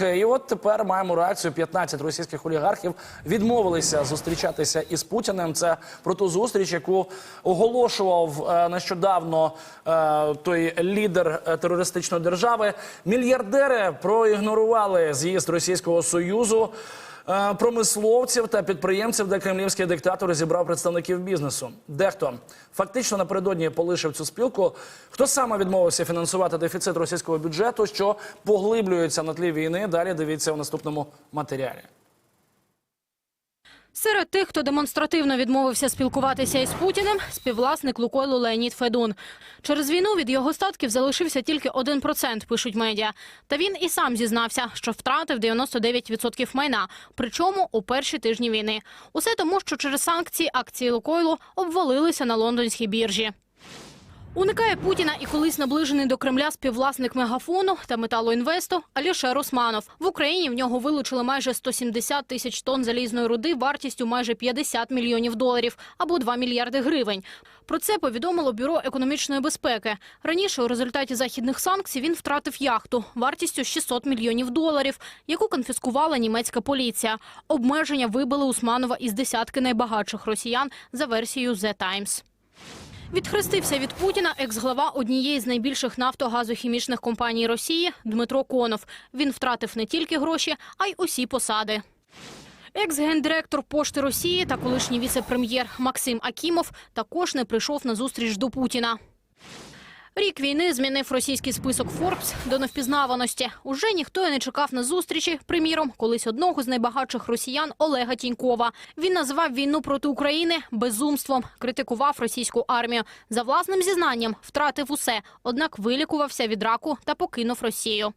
І от тепер маємо реакцію. 15 російських олігархів відмовилися зустрічатися із Путіним. Це про ту зустріч, яку оголошував е, нещодавно е, той лідер е, терористичної держави. Мільярдери проігнорували з'їзд Російського Союзу. Е, Промисловців та підприємців, де кремлівський диктатор зібрав представників бізнесу. Дехто фактично напередодні полишив цю спілку. Хто саме відмовився фінансувати дефіцит російського бюджету, що поглиблюється на тлі війни? Далі дивіться в наступному матеріалі. Серед тих, хто демонстративно відмовився спілкуватися із Путіним, співвласник Лукойлу Леонід Федун. Через війну від його статків залишився тільки 1%, пишуть медіа. Та він і сам зізнався, що втратив 99% майна, причому у перші тижні війни. Усе тому, що через санкції акції Лукойлу обвалилися на лондонській біржі. Уникає Путіна і колись наближений до Кремля співвласник мегафону та металоінвесту Алішер Османов. В Україні в нього вилучили майже 170 тисяч тонн залізної руди вартістю майже 50 мільйонів доларів або 2 мільярди гривень. Про це повідомило бюро економічної безпеки. Раніше у результаті західних санкцій він втратив яхту вартістю 600 мільйонів доларів, яку конфіскувала німецька поліція. Обмеження вибили Усманова із десятки найбагатших росіян за версією The Times. Відхрестився від Путіна екс-глава однієї з найбільших нафтогазохімічних компаній Росії Дмитро Конов. Він втратив не тільки гроші, а й усі посади. Екс-гендиректор Пошти Росії та колишній віце-прем'єр Максим Акімов також не прийшов на зустріч до Путіна. Рік війни змінив російський список Форбс до невпізнаваності. Уже ніхто і не чекав на зустрічі. Приміром, колись одного з найбагатших росіян Олега Тінькова. Він назвав війну проти України безумством, критикував російську армію. За власним зізнанням втратив усе, однак вилікувався від раку та покинув Росію.